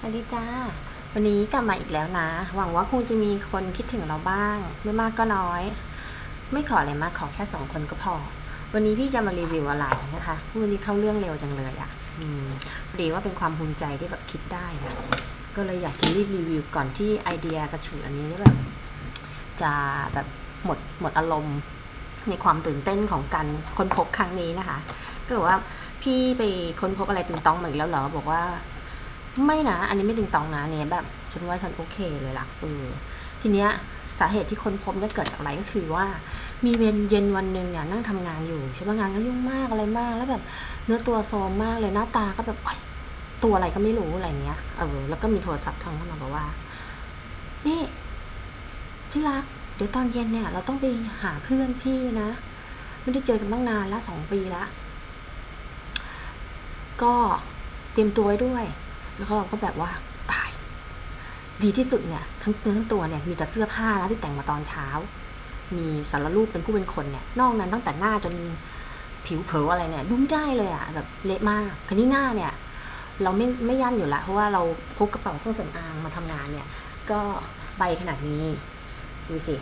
สวัสดีจ้า วันนี้กลับมาอีกแล้วนะ หวังว่าคงจะมีคนคิดถึงเราบ้าง ไม่มากก็น้อย ไม่ขออะไรมากขอแค่สองคนก็พอ วันนี้พี่จะมารีวิวอะไรนะคะวันนี้เข้าเรื่องเร็วจังเลยอะ่ะพอดีว่าเป็นความภูมิใจที่แบบคิดได้นะก็เลยอยากจะรีบรีวิวก่อนที่ไอเดียกระฉูดอันนี้แบบ จะแบบหมดหมดอารมณ์ในความตื่นเต้นของการค้นพบครั้งนี้นะคะ ก็บอกว่าพี่ไปค้นพบอะไรตึงต้องมาอีกแล้วเหรอบอกว่า ไม่นะ อันนี้ไม่ติงตองนะเนี่ยแบบฉันว่าฉันโอเคเลยล่ะเออทีเนี้ยสาเหตุที่คนพบเนี่ยเกิดจากอะไรก็คือว่า มีเวนเย็นวันหนึ่งเนี่ยนั่งทำงานอยู่ใช่ไหมงานก็ยุ่งมากอะไรมาก แล้วแบบเนื้อตัวโซมมากเลยหน้าตาก็แบบตัวอะไรก็ไม่รู้อะไรเงี้ยเออแล้วก็มีโทรศัพท์ทางเข้ามาบอกว่า นี่ ที่รักเดี๋ยวตอนเย็นเนี่ย เราต้องไปหาเพื่อนพี่นะไม่ได้เจอกันตั้งนานละสองปีละก็เตรียมตัวไว้ด้วย แล้วก็เราก็แบบว่าตาย ดีที่สุดเนี่ยทั้งเนื้อทั้งตัวเนี่ยมีแต่เสื้อผ้านะที่แต่งมาตอนเช้า มีสารรูปเป็นผู้เป็นคนเนี่ยนอกนั้นตั้งแต่หน้าจนผิวเผลออะไรเนี่ยดูไม่ได้เลยอะแบบเละมากคันนี้หน้าเนี่ย เราไม่ไม่ยันอยู่ละเพราะว่าเราพกกระเป๋าเครื่องสำอางมาทำงานเนี่ย ก็ใบขนาดนี้ดูสิ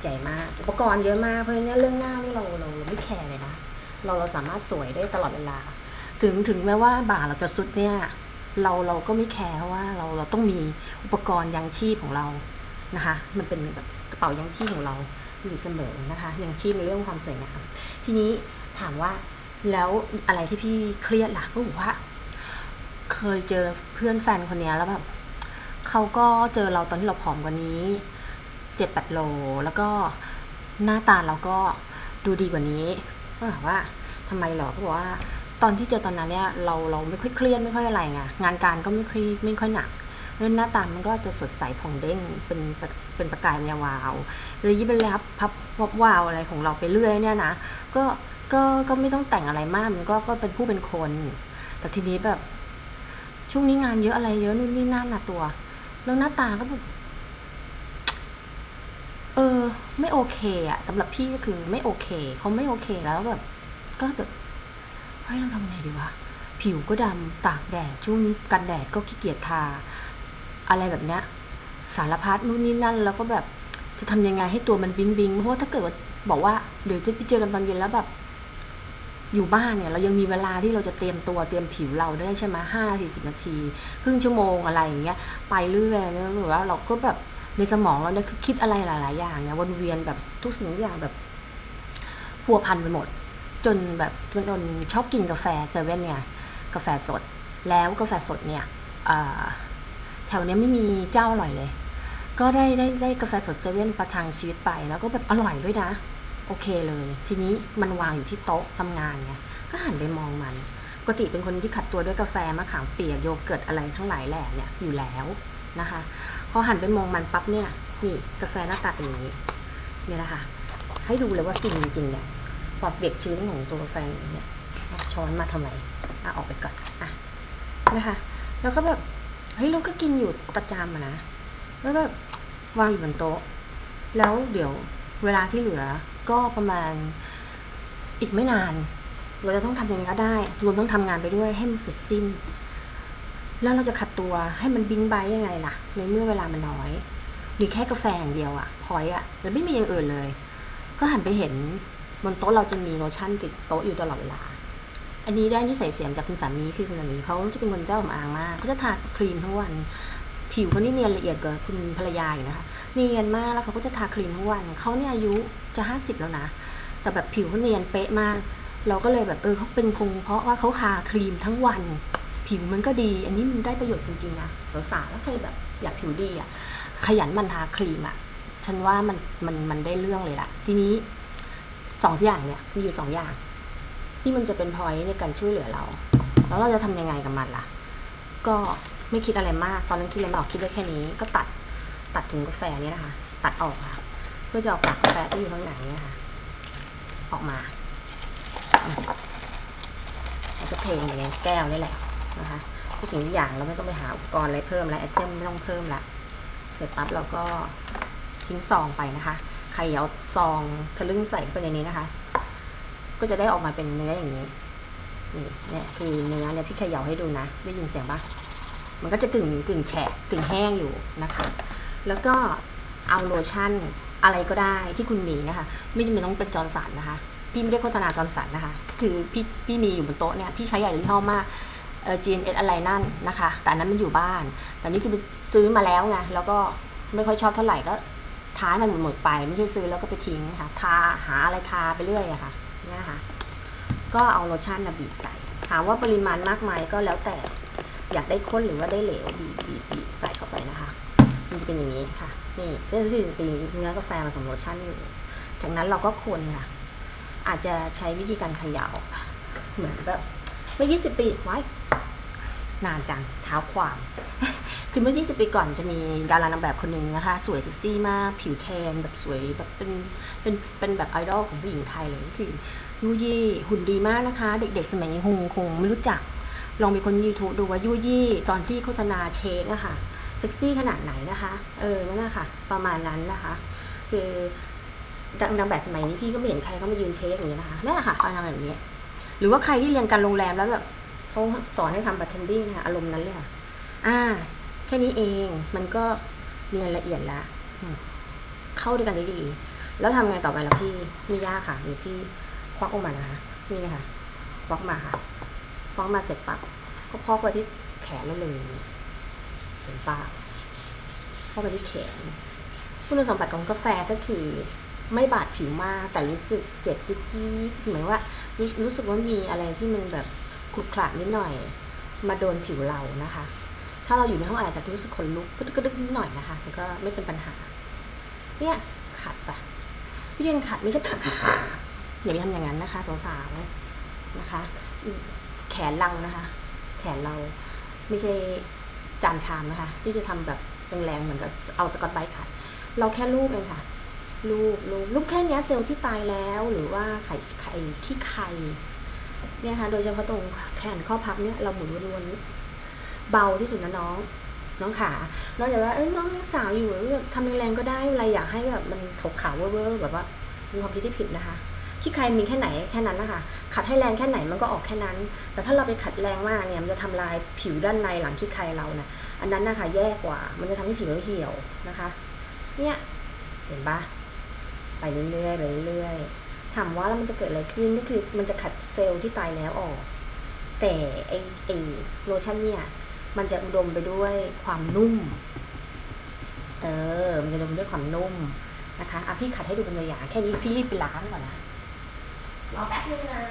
ใหญ่มากอุปกรณ์เยอะมากเพราะฉะนั้นเรื่องหน้านี่เราเราเราไม่แคร์เลยนะเราเราสามารถสวยได้ตลอดเวลา ถึงถึงแม้ว่าบ่าเราจะสุดเนี่ย เราเราก็ไม่แคร์ว่าเราเราต้องมีอุปกรณ์ยังชีพของเรานะคะ มันเป็นแบบกระเป๋ายังชีพของเราอยู่เสมอนะคะยังชีพในเรื่องความสวยงามทีนี้ถามว่าแล้วอะไรที่พี่เครียดล่ะก็บอกว่า เคยเจอเพื่อนแฟนคนนี้แล้วแบบเขาก็เจอเราตอนที่เราผอมกว่านี้เจ็ดแปดโล แล้วก็หน้าตาเราก็ดูดีกว่านี้ก็ถามว่าทำไมหรอเขาบอกว่า ตอนที่เจอตอนนั้นเนี่ยเราเราไม่ค่อยเครียดไม่ค่อยอะไรไงงานการก็ไม่ค่อยไม่ค่อยหนักเรื่องหน้าตามันก็จะสดใสผ่องเด้งเป็นเป็นประกายยาวาวเลยยิ่งเป็นรับพับวับวาวอะไรของเราไปเรื่อยเนี่ยนะก็ก็ก็ไม่ต้องแต่งอะไรมากมันก็ก็เป็นผู้เป็นคน แต่ทีนี้แบบช่วงนี้งานเยอะอะไรเยอะนู่นนี่นั่นน่ะตัวแล้วหน้าตาก็แบบเออ ไม่โอเคอะสำหรับพี่ก็คือไม่โอเคเขาไม่โอเคแล้วแบบ ก็แบบ เฮ้ยเราทำไงดีวะ ผิวก็ดำตากแดดช่วงนี้กันแดดก็ขี้เกียจทา อะไรแบบเนี้ยสารพัดนู่นนี่นั่น แล้วก็แบบจะทำยังไงให้ตัวมันบิงบิงเพราะว่าถ้าเกิดว่าบอกว่าเดี๋ยวจะไปเจอกันตอนเย็นแล้วแบบอยู่บ้านเนี่ยเรายังมีเวลาที่เราจะเตรียมตัวเตรียมผิวเราได้ใช่ไหมห้านาทีสิบนาที ครึ่งชั่วโมงอะไรอย่างเงี้ยไปเรื่อยเนี่ยหรือว่าเราก็แบบในสมองเราเนี่ยคือคิดอะไรหลาย ๆ อย่างเนี่ยวนเวียนแบบทุกสิ่งทุกอย่างแบบพัวพันไปหมด จนแบบจนชอบกินกาแฟเซเว่นเนี่ยกาแฟสด แล้วกาแฟสดเนี่ยแถวนี้ไม่มีเจ้าอร่อยเลย ก็ได้ได้ได้กาแฟสดเซเว่นประทังชีวิตไป แล้วก็แบบอร่อยด้วยนะ โอเคเลย ทีนี้มันวางอยู่ที่โต๊ะทำงานไงก็หันไปมองมันปกติเป็นคนที่ขัดตัวด้วยกาแฟมะขามเปียกโยเกิร์ตอะไรทั้งหลายแหล่เนี่ยอยู่แล้วนะคะพอหันไปมองมันปั๊บเนี่ยนี่กาแฟหน้าตาเป็นอย่างนี้เนี่ยนะคะให้ดูเลยว่ากินจริงๆเนี่ย ปอดเปียกชื้นของตัวแฟเนี่ยช้อนมาทำไมอะออกไปก่อนอะนะคะ แล้วก็แบบเฮ้ยเราก็กินอยู่ประจำอะนะแล้วแบบวางอยู่บนโต๊ะ แล้วเดี๋ยวเวลาที่เหลือก็ประมาณอีกไม่นาน เราจะต้องทำยังไงก็ได้รวมต้องทำงานไปด้วยให้มันเสร็จสิ้น แล้วเราจะขัดตัวให้มันบิงไบยังไงล่ะ ในเมื่อเวลามันน้อย มีแค่กาแฟอย่างเดียวอะพอยอะแล้วไม่มีอย่างอื่นเลย ก็หันไปเห็น บนโต๊ะเราจะมีโลชั่นติดโต๊ะอยู่ตลอดเวลา อันนี้ได้นิสัยเสียมจากคุณสามีคือคุณสามีเขาจะเป็นคนเจ้าของอางมากเขาจะทาครีมทั้งวัน ผิวเขานี่เนียนละเอียดกว่าคุณภรรยาอยู่นะคะเนียนมากแล้วเขาก็จะทาครีมทั้งวันเขาเนี่ยอายุจะห้าสิบแล้วนะแต่แบบผิวเขาเนียนเป๊ะมาก เราก็เลยแบบเออเขาเป็นคงเพราะว่าเขาทาครีมทั้งวัน ผิวมันก็ดี อันนี้มันได้ประโยชน์จริงๆนะสาวๆแล้วใครแบบอยากผิวดีอะขยันมันทาครีมอะฉันว่ามันมันมันได้เรื่องเลยล่ะ ทีนี้ สองอย่างเนี่ยมีอยู่สองอย่าง ที่มันจะเป็นพอยในการช่วยเหลือเรา แล้วเราจะทำยังไงกับมันล่ะ ก็ไม่คิดอะไรมาก ตอนนั้นคิดอะไรไม่ออกคิดได้แค่นี้ ก็ตัดตัดถุงกาแฟเนี่ยนะคะ ตัดออกค่ะเพื่อจะเอากากกาแฟที่อยู่ข้างในนี่ค่ะ ออกมาแล้วก็เทอยู่ในแก้วนี่แหละนะคะทุกสิ่งทุกอย่างเราไม่ต้องไปหาอุปกรณ์อะไรเพิ่มแล้วไอเทมไม่ต้องเพิ่มละเสร็จปั๊บเราก็ทิ้งซองไปนะคะ ครเอาซองทะลึ่งใส่เข้าไปในนี้นะคะ ก็จะได้ออกมาเป็นเนื้ออย่างนี้ นี่เนี่ยคือเนื้อเนี่ยพี่เขย่าให้ดูนะ ได้ยินเสียงปะมันก็จะกึ่งกึ่งแฉะกึ่งแห้งอยู่นะคะ แล้วก็เอาโลชั่นอะไรก็ได้ที่คุณมีนะคะ ไม่จำเป็นต้องเป็นจอร์สันนะคะ พี่ไม่ได้โฆษณาจอร์สันนะคะคือพี่พี่มีอยู่บนโต๊ะเนี่ยพี่ใช้ใหญ่ยี่ห้อมากเออ GNS อะไรนั่นนะคะ แต่นนั้นมันอยู่บ้าน แต่นี่คือซื้อมาแล้วไงแล้วก็ไม่ค่อยชอบเท่าไหร่ก็ ท้ายมันหมดไปไม่ใช่ซื้อแล้วก็ไปทิ้งนะคะทาหาอะไรทาไปเรื่อยอะค่ะเนี่ยนะคะก็เอาโลชั่นนะบีบใส่ ถามว่าปริมาณมากไหมก็แล้วแต่อยากได้ข้นหรือว่าได้เหลวบีบบีบบีบใส่เข้าไปนะคะ มันจะเป็นอย่างนี้ค่ะนี่เส้นที่เป็นเนื้อกาแฟผสมโลชั่นอยู่ จากนั้นเราก็คนค่ะ อาจจะใช้วิธีการเขย่าเหมือนแบบเมื่อ 20 ปีไว้ นานจังเท้าความ คือเมื่อ 20 ปีก่อนจะมีดารานางแบบคนหนึ่งนะคะ สวยเซ็กซี่มาก ผิวแทนแบบสวยแบบเป็นเป็นเป็นแบบไอดอลของผู้หญิงไทยเลยก็คือยูยี่หุ่นดีมากนะคะ เด็กๆ สมัยนี้คงคงไม่รู้จัก ลองไปคนยูทูบดูว่ายูยี่ตอนที่โฆษณาเชคอะค่ะเซ็กซี่ขนาดไหนนะคะ เออนั่นนะคะประมาณนั้นนะคะ คือนางแบบสมัยนี้พี่ก็ไม่เห็นใครเขามายืนเช็คอย่างนี้นะคะนั่นแหละค่ะการแบบนี้ หรือว่าใครที่เรียนการโรงแรมแล้วแบบ เขาสอนให้ทำบัตเทนดิ้งนะคะอารมณ์นั้นเลยค่ะอ่า แค่นี้เองมันก็เรียนละเอียดล้วเข้าด้วยกันได้ดี แล้วทำไงต่อไปล่ะพี่ม่ยากค่ะนี่พี่ควักออกมานะคะนี่นะคะควักมาค่ะควักมาเสร็จปั๊บก็พอกไปที่แขนเราเลยเห็นปะพอกไปที่แขนคุณสมบัติของกาแฟก็คือไม่บาดผิวมากแต่รู้สึกเจ็บจี๊ดๆเหมือนว่ารู้รู้สึกว่ามีอะไรที่มันแบบ ขรุขระนิดหน่อย มาโดนผิวเรานะคะ ถ้าเราอยู่ในห้องอาจจะรู้สึกขนลุกก็ดึกนิดหน่อยนะคะแต่ก็ไม่เป็นปัญหา เนี่ยขัดปะพี่เรียนขัดไม่ใช่ขัดอย่าไปทำอย่างนั้นนะคะสาวๆนะคะ แขนเรานะคะ แขนเราไม่ใช่จานชามนะคะ ที่จะทำแบบแรงๆเหมือนกับเอาสกอตไบรท์ขัด เราแค่ลูบเองค่ะลูบลูบลูบแค่นี้เซลล์ที่ตายแล้วหรือว่าไข่ไข่ขี้ไข่ เนี่ยค่ะโดยเฉพาะตรงแขนข้อพับเนี่ยเราหมุนวนๆเบาที่สุดนะน้องน้องขานอกจากว่าเอ้ยน้องสาวอยู่ทำแรงๆก็ได้อะไรอยากให้แบบมันขาวๆเวอร์ๆแบบว่ามีความคิดที่ผิดนะคะขี้ใครมีแค่ไหนแค่นั้นนะคะขัดให้แรงแค่ไหนมันก็ออกแค่นั้น แต่ถ้าเราไปขัดแรงมากเนี่ยมันจะทำลายผิวด้านในหลังขี้ใครเราเนะี่ยอันนั้นนะคะแย่กว่า มันจะทำให้ผิวเราเหี่ยวนะคะ เนี่ยเห็นปะไปเรื่อยๆไปเรื่อยๆ ถามว่าแล้วมันจะเกิดอะไรขึ้นก็คือมันจะขัดเซลล์ที่ตายแล้วออก แต่ไอไอโลชั่นเนี่ยมันจะอุดมไปด้วยความนุ่ม เออ มันจะอุดมด้วยความนุ่มนะคะอะพี่ขัดให้ดูเป็นตัวอย่างแค่นี้พี่รีบไปล้างก่อนนะรอแป๊บนึงนะ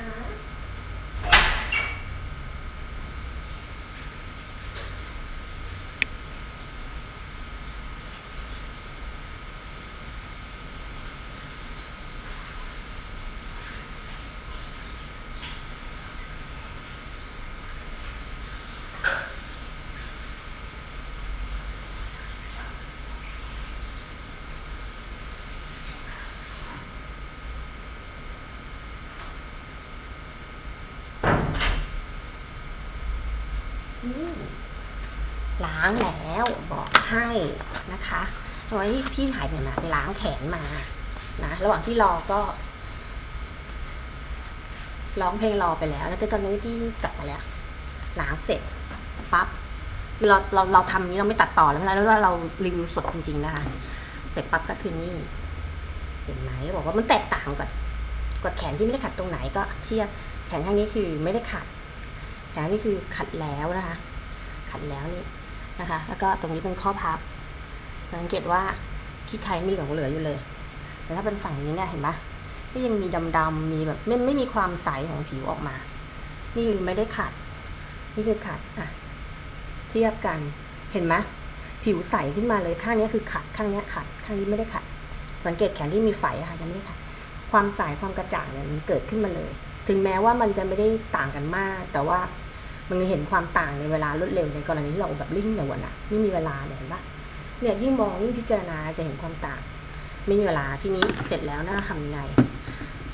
ล้างแล้วบอกให้นะคะโอ้พี่หายไปไหนไปล้างแขนมานะระหว่างที่รอก็ร้องเพลงรอไปแล้ว แล้วตอนนี้พี่กลับมาแล้วล้างเสร็จปั๊บคือเราเราเราทำนี้เราไม่ตัดต่อแล้วแล้วเรารีวิวสดจริง ๆ นะคะ เสร็จปั๊บก็คือนี่ เห็นไหมบอกว่ามันแตกต่างกับกับแขนที่ไม่ได้ขัดตรงไหนก็เทียบแขนข้างนี้คือไม่ได้ขัด แขนนี่คือขัดแล้วนะคะ ขัดแล้วนี่นะคะ แล้วก็ตรงนี้เป็นข้อพับสังเกตว่าขี้ไครไม่เหลือเหลืออยู่เลย แต่ถ้าเป็นฝั่งนี้เนี่ยเห็นปะก็ยังมีดำๆมีแบบไม่ไม่มีความใสของผิวออกมา นี่คือไม่ได้ขัด นี่คือขัดอะเทียบกันเห็นไหมผิวใสขึ้นมาเลยข้างนี้คือขัดข้างนี้ขัด ข้างนี้ไม่ได้ขัด สังเกตแขนที่มีไฝอะค่ะยังไม่ได้ขัดความใสความกระจ่างเนี่ยมันเกิดขึ้นมาเลย ถึงแม้ว่ามันจะไม่ได้ต่างกันมาก แต่ว่า มันเห็นความต่างในเวลารวดเร็วในกรณีที่เราแบบริ่งอย่วันอะไม่มีเวลาเนี่ยเห็นปะเนี่ยยิ่งมองยิ่งพิจารณาจะเห็นความต่าง ไม่มีเวลาที่นี้เสร็จแล้วนะทำยังไง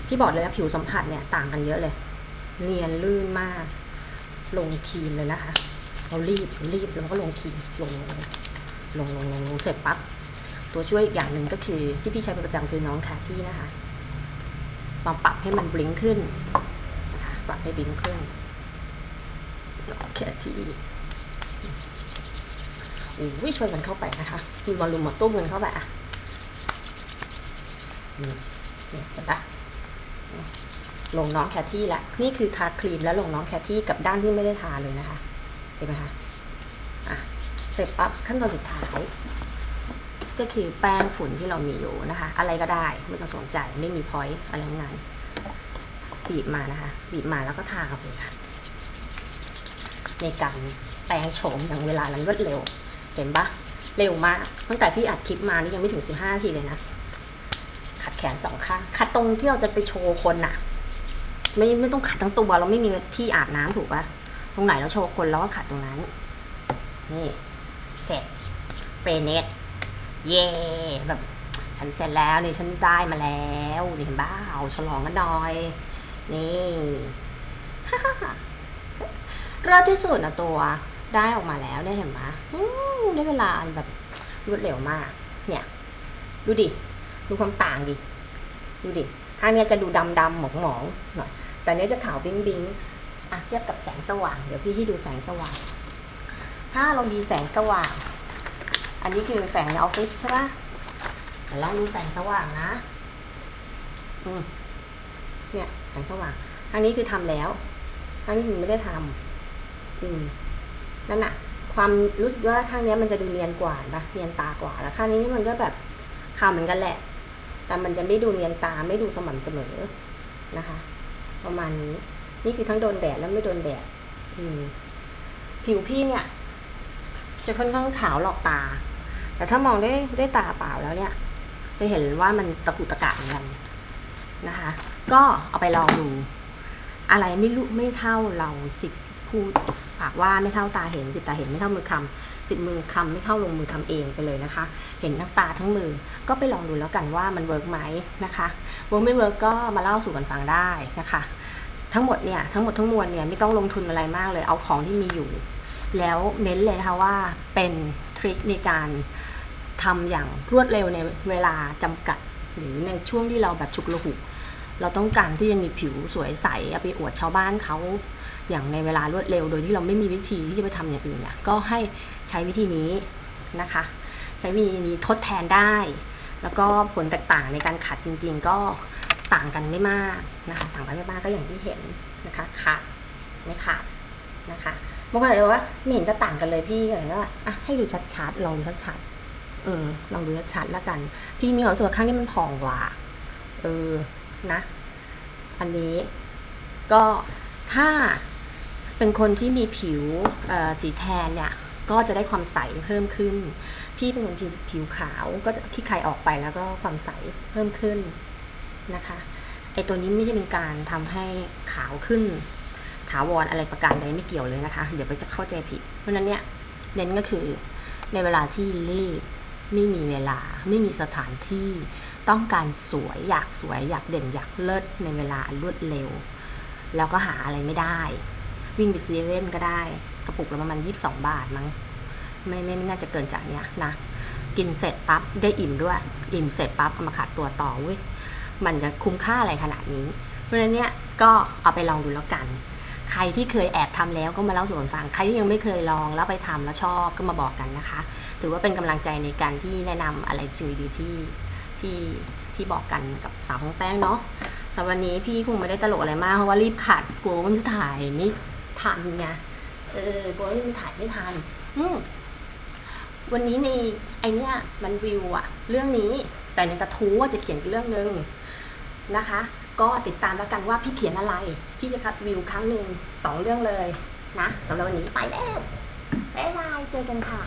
พี่บอกเลยนะผิวสัมผัสเนี่ยต่างกันเยอะเลย เนียนลื่นมาก ลงครีมเลยนะคะเรารีบรีบแล้วก็ลงครีมลงลงลงลงลงลงเสร็จปั๊บตัวช่วยอีกอย่างหนึ่งก็คือที่พี่ใช้เป็นประจำคือน้องคาที่นะคะมาปรับให้มันบลิงขึ้นนะคะปรับให้บลิงขึ้น แค่ที่อุ้ยชวยกันเข้าไปนะคะมีวอลลุ่มมาตุ้มกันเข้าไปอะนี่เนี่ยเห็นปะลงน้องแคทที่ละ นี่คือทาครีมแล้วลงน้องแคทที่กับด้านที่ไม่ได้ทาเลยนะคะ เห็นไหมคะ อะ เสร็จปั๊บขั้นตอนสุดท้าย ก็คือแป้งฝุ่นที่เรามีอยู่นะคะ อะไรก็ได้ไม่ต้องสนใจไม่มีพอยต์อะไรทั้งนั้นบีบมานะคะ บีบมาแล้วก็ทาเข้าไปค่ะ ในการแปลงโฉมอย่างเวลานั้นรวดเร็ว เห็นปะเร็วมาก ตั้งแต่พี่อัดคลิปมานี่ยังไม่ถึง 15นาทีเลยนะ ขัดแขนสองข้าง ขัดตรงที่เราจะไปโชว์คนน่ะไม่ไม่ต้องขัดทั้งตัวเราไม่มีที่อาบน้ำถูกปะตรงไหนเราโชว์คนเราก็ขัดตรงนั้น นี่ เสร็จ เฟรเนตเย่แบบฉันเสร็จแล้วนี่ฉันได้มาแล้วนี่เห็นบ้าเอาฉลองกันหน่อย นี่ เลิศที่สุดนะตัวได้ออกมาแล้วเนี่ยเห็นไหมอืมได้เวลาแบบรวดเร็วมาก เนี่ย ดูดิ ดูความต่างดิ ดูดิข้างนี้จะดูดำดำหมองหมองหน่อย แต่เนี้ยจะขาวบิ้งบิ้งอะเทียบกับแสงสว่าง เดี๋ยวพี่ให้ดูแสงสว่าง ถ้าเรามีแสงสว่าง อันนี้คือแสงในออฟฟิศใช่ปะเดี๋ยวลองดูแสงสว่างนะ อืมเนี่ยแสงสว่างทางนี้คือทำแล้วทางนี้คือไม่ได้ทำ อืมนั่นน่ะความรู้สึกว่าข้างนี้มันจะดูเนียนกว่าปะเนียนตากว่าแล้วข้างนี้นี่มันก็แบบขาวเหมือนกันแหละ แต่มันจะไม่ดูเนียนตาไม่ดูสม่ำเสมอนะคะ ประมาณนี้ นี่คือทั้งโดนแดดและไม่โดนแดดอืมผิวพี่เนี่ย จะค่อนข้างขาวหลอกตา แต่ถ้ามองได้ได้ตาเปล่าแล้วเนี่ย จะเห็นว่ามันตะกุตะกะเหมือนกันนะคะ ก็เอาไปลองดู อะไรไม่รู้ไม่เท่าเราสิบ พูดปากว่าไม่เท่าตาเห็นสิบตาเห็นไม่เท่ามือคำสิบมือคำไม่เท่าลงมือทำเองไปเลยนะคะ เห็นทั้งตาทั้งมือก็ไปลองดูแล้วกันว่ามันเวิร์กไหมนะคะเวิร์กไม่เวิร์กก็มาเล่าสู่กันฟังได้นะคะ ทั้งหมดเนี่ยทั้งหมดทั้งมวลเนี่ยไม่ต้องลงทุนอะไรมากเลยเอาของที่มีอยู่ แล้วเน้นเลยนะคะว่าเป็นทริคในการทำอย่างรวดเร็วในเวลาจำกัดหรือในช่วงที่เราแบบฉุกละหุกเราต้องการที่จะมีผิวสวยใสเอาไปอวดชาวบ้านเขา อย่างในเวลารวดเร็ว โดยที่เราไม่มีวิธีที่จะไปทำอย่างอื่นเนี่ยก็ให้ใช้วิธีนี้นะคะ ใช้วิธีนี้ทดแทนได้ แล้วก็ผลแตกต่างในการขัดจริง ๆ ก็ต่างกันไม่มากนะคะต่างกันไม่มากก็อย่างที่เห็นนะคะขาดไม่ขาดนะคะบางคนอาจจะว่าไม่เห็นจะต่างกันเลยพี่ก็เลยว่าอะให้ดูชัดๆลองดูชัดๆเออลองดูชัดๆแล้วกัน พี่มีความรู้สึกว่าข้างนี้มันผ่องกว่าเออนะ อันนี้ก็ถ้า เป็นคนที่มีผิวสีแทนเนี่ยก็จะได้ความใสเพิ่มขึ้น พี่เป็นคนผิวผิวขาวก็จะขี้ใครออกไปแล้วก็ความใสเพิ่มขึ้นนะคะไอตัวนี้ไม่ใช่เป็นการทำให้ขาวขึ้น ถาวรอะไรประการใดไม่เกี่ยวเลยนะคะ เดี๋ยวไปจะเข้าใจผิด เพราะฉะนั้นเนี่ยเน้นก็คือในเวลาที่รีบไม่มีเวลาไม่มีสถานที่ต้องการสวยอยากสวยอยากเด่นอยากเลิศในเวลารวดเร็ว แล้วก็หาอะไรไม่ได้ วิ่งไปซีเว่นก็ได้ กระปุกละประมาณยี่สิบสองบาทมั้งไม่ไม่ไม่น่าจะเกินจากเนี้ยนะ กินเสร็จปั๊บได้อิ่มด้วย อิ่มเสร็จปั๊บเอามาขัดตัวต่อเว้ยมันจะคุ้มค่าอะไรขนาดนี้ เพราะฉะนั้นเนี่ยก็เอาไปลองดูแล้วกัน ใครที่เคยแอบทำแล้วก็มาเล่าสู่กันฟัง ใครที่ยังไม่เคยลองแล้วไปทำแล้วชอบก็มาบอกกันนะคะ ถือว่าเป็นกำลังใจในการที่แนะนำอะไรสิ่งดีๆที่ที่ที่บอกกันกับสาวของแป้งเนาะสำหรับวันนี้พี่คงไม่ได้ตลกอะไรมากเพราะว่ารีบขัดกลัวว่ามันจะถ่ายไม่ ทันไงเออกลัวมันถ่ายไม่ทันอืวันนี้ในไอเนี้ยมันวิวอะเรื่องนี้แต่ในกระทู้ว่าจะเขียนเรื่องหนึ่งนะคะ ก็ติดตามแล้วกันว่าพี่เขียนอะไร พี่จะคัดวิวครั้งหนึ่งสองเรื่องเลยนะสำหรับวันนี้ไปแล้วบ๊ายบายเจอกันค่ะ